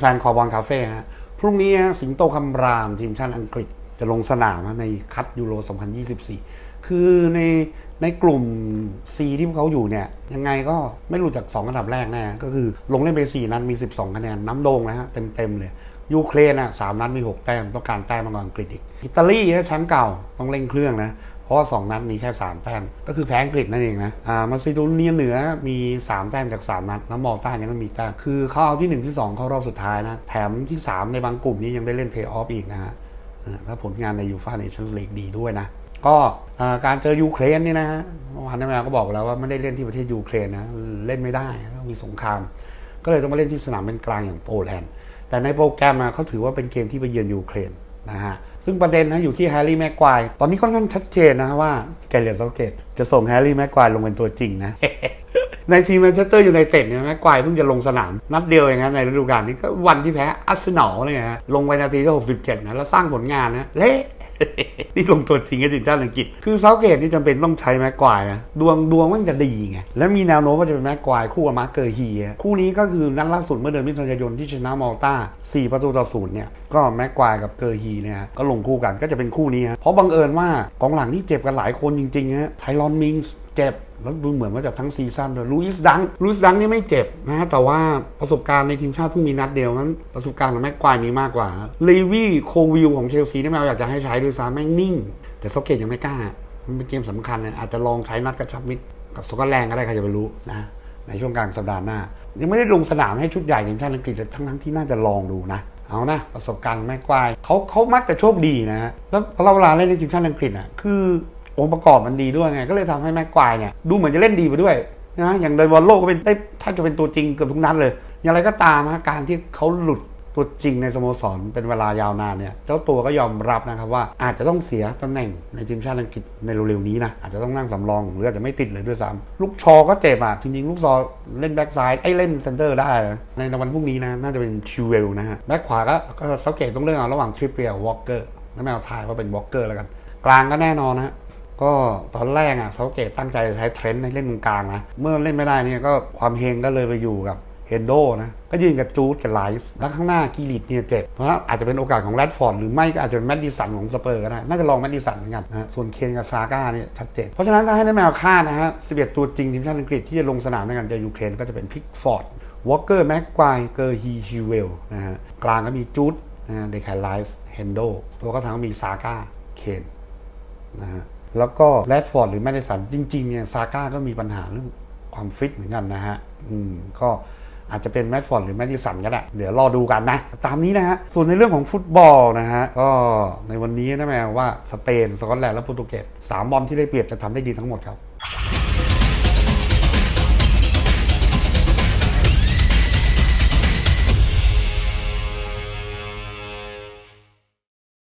แฟนๆ คอบอลคาเฟ่ฮะพรุ่งนี้สิงโตคำรามทีมชาติอังกฤษจะลงสนามในคัดยูโร 2024 คือในในกลุ่ม C ที่พวกเขาอยู่เนี่ย ยังไงก็ไม่หลุดจาก 2 อันดับแรกแน่ก็คือลงเล่นไป 4 นัดมี 12 คะแนนน้ำโด่งนะฮะเต็มๆเลยยูเครนอะสามนัดมี 6 แต้มต้องการแต้มมากกว่าอังกฤษอีก อิตาลีแชมป์เก่าต้องเร่งเครื่องนะ เพราะว่าสองนัดมีแค่ 3 แต้มก็คือแพ้อังกฤษนั่นเองนะอ่ามาซิโดเนียเหนือมี 3 แต้มจาก 3 นัดแล้วมอลต้ายังไม่มีแต้มคือเขาเอาที่ 1 ที่ 2 เข้ารอบสุดท้ายนะแถมที่ 3 ในบางกลุ่มนี้ยังได้เล่นเพย์ออฟอีกนะฮะถ้าผลงานในยูฟ่าเนชั่นส์ลีกดีด้วยนะก็การเจอยูเครนนี่นะฮะเมื่อวานนักแมวก็บอกแล้วว่าไม่ได้เล่นที่ประเทศยูเครนนะเล่นไม่ได้มีสงคราม ก็เลยต้องมาเล่นที่สนามเป็นกลางอย่างโปแลนด์แต่ในโปรแกรมเขาถือว่าเป็นเกมที่ไปเยือนยูเครนนะฮะ ซึ่งประเด็นนะอยู่ที่แฮร์รี่แม็กควายตอนนี้ค่อนข้างชัดเจนนะว่าแกเลียนเซาเกตจะส่งแฮร์รี่แม็กควายลงเป็นตัวจริงนะในทีมแมนเชสเตอร์อยู่ในเต็ดเนี่ยแม็กควายเพิ่งจะลงสนาม นัดเดียวอย่างนั้นในฤดูกาลนี้ก็วันที่แพ้อาร์เซนอลเลยฮะลงไปนาทีที่ 67 นะ แล้วสร้างผลงานนะเละ นี่ลงตัวจริงกับทีมชาติอังกฤษ คือเซาเกตนี่จำเป็นต้องใช้แม็กควายนะ ดวงดวงมันจะดีไง และมีแนวโน้มว่าจะเป็นแม็กควายคู่กับมาร์เกอร์ฮีคู่นี้ก็คือนัดล่าสุดเมื่อเดือนมิถุนายนที่ชนะมอลตา4 ประตูต่อศูนย์เนี่ย ก็แม็กควายกับเกอร์ฮีเนี่ยก็ลงคู่กันก็จะเป็นคู่นี้ฮะเพราะบังเอิญว่ากองหลังที่เจ็บกันหลายคนจริงๆฮะไทรอนมิงส์เจ็บแล้วดูเหมือนว่าจะทั้งซีซั่นเลยลูอิสดังลูอิสดังนี่ไม่เจ็บนะฮะแต่ว่าประสบการณ์ในทีมชาติเพิ่งมีนัดเดียวนั้นประสบการณ์ของแม็กควายมีมากกว่าลีวี่โควิลของเชลซีนี่แมวอยากจะให้ใช้ด้วยซ้ำแม่งนิ่ง แต่โซเกตยังไม่กล้า มันเป็นเกมสำคัญนะอาจจะลองใช้นัดกระชับมิตรกับสกอตแลนด์ก็ได้ใครจะไปรู้นะในช่วงกลางสัปดาห์หน้า ยังไม่ได้ลงสนามให้ชุดใหญ่ทีมชาติอังกฤษทั้งทั้งที่น่าจะลองดูนะเอานะประสบการณ์แม่ควายเขาเขามักจะโชคดีนะแล้วเราเวลาเล่นในทีมชาติอังกฤษอะคือ องค์ประกอบมันดีด้วยไง ก็เลยทำให้แม็กควายเนี่ยดูเหมือนจะเล่นดีไปด้วยนะอย่างเดนบอลโลกก็เป็นได้ถ้าจะเป็นตัวจริงเกือบทุกนัดเลย อย่างไรก็ตามฮะการที่เขาหลุดตัวจริงในสโมสรเป็นเวลายาวนานเนี่ยเจ้าตัวก็ยอมรับนะครับว่าอาจจะต้องเสียตำแหน่งในทีมชาติอังกฤษในเร็วๆนี้นะอาจจะต้องนั่งสำรองหรืออาจจะไม่ติดเลยด้วยซ้ำลูกชอก็เจ็บอะจริงๆ ลูกซอเล่นแบ็กซ้ายไอ้เล่นเซนเตอร์ได้นะในวันพรุ่งนี้นะน่าจะเป็นชิวเวลนะฮะแบ็กขวาก็ก็สังเกตต้องเลือกเอาระหว่างทริปเปียวอลเกอร์แล้วแมวทายว่าเป็นวอลเกอร์แล้วกัน กลางก็แน่นอนนะ ก็ตอนแรกอะเซาเกตตั้งใจจะใช้เทรนด์ให้เล่นตรงกลางนะเมื่อเล่นไม่ได้เนี่ยก็ความเฮงก็เลยไปอยู่กับเฮนโดนะก็ยืนกับจูดกับไลส์แล้วข้างหน้ากีริตเนี่ยเจ็บเพราะอาจจะเป็นโอกาสของแรดฟอร์ดหรือไม่ก็อาจจะเป็นแมดดิสันของสเปอร์ก็ได้ น่าจะลองแมดดิสันเหมือนกันนะส่วนเคนกับซาก้าเนี่ยชัดเจน เพราะฉะนั้นถ้าให้ได้แมวคาดนะฮะ 11 ตัวจริงทีมชาติอังกฤษที่จะลงสนามในการเจอยูเครนก็จะเป็นพิกฟอร์ดวอลเกอร์แม็กควายเกอร์ฮีชิวเวลนะฮะกลางก็มีจูดนะฮะเดคายไลส์เฮนโดตัวก็ทางก็มีซาก้าเคนนะฮะ แล้วก็แรดฟอร์ดหรือแมดดิสันจริงๆเนี่ยซาก้าก็มีปัญหาเรื่องความฟิตเหมือนกันนะฮะอืมก็อาจจะเป็นแมดฟอร์ดหรือแมดดิสันก็ได้เดี๋ยวรอดูกันนะ ตามนี้นะฮะ ส่วนในเรื่องของฟุตบอลนะฮะ ก็ในวันนี้นะแม่ว่าสเปนสกอตแลนด์และโปรตุเกสสามบอลที่ได้เปรียบจะทำได้ดีทั้งหมดครับ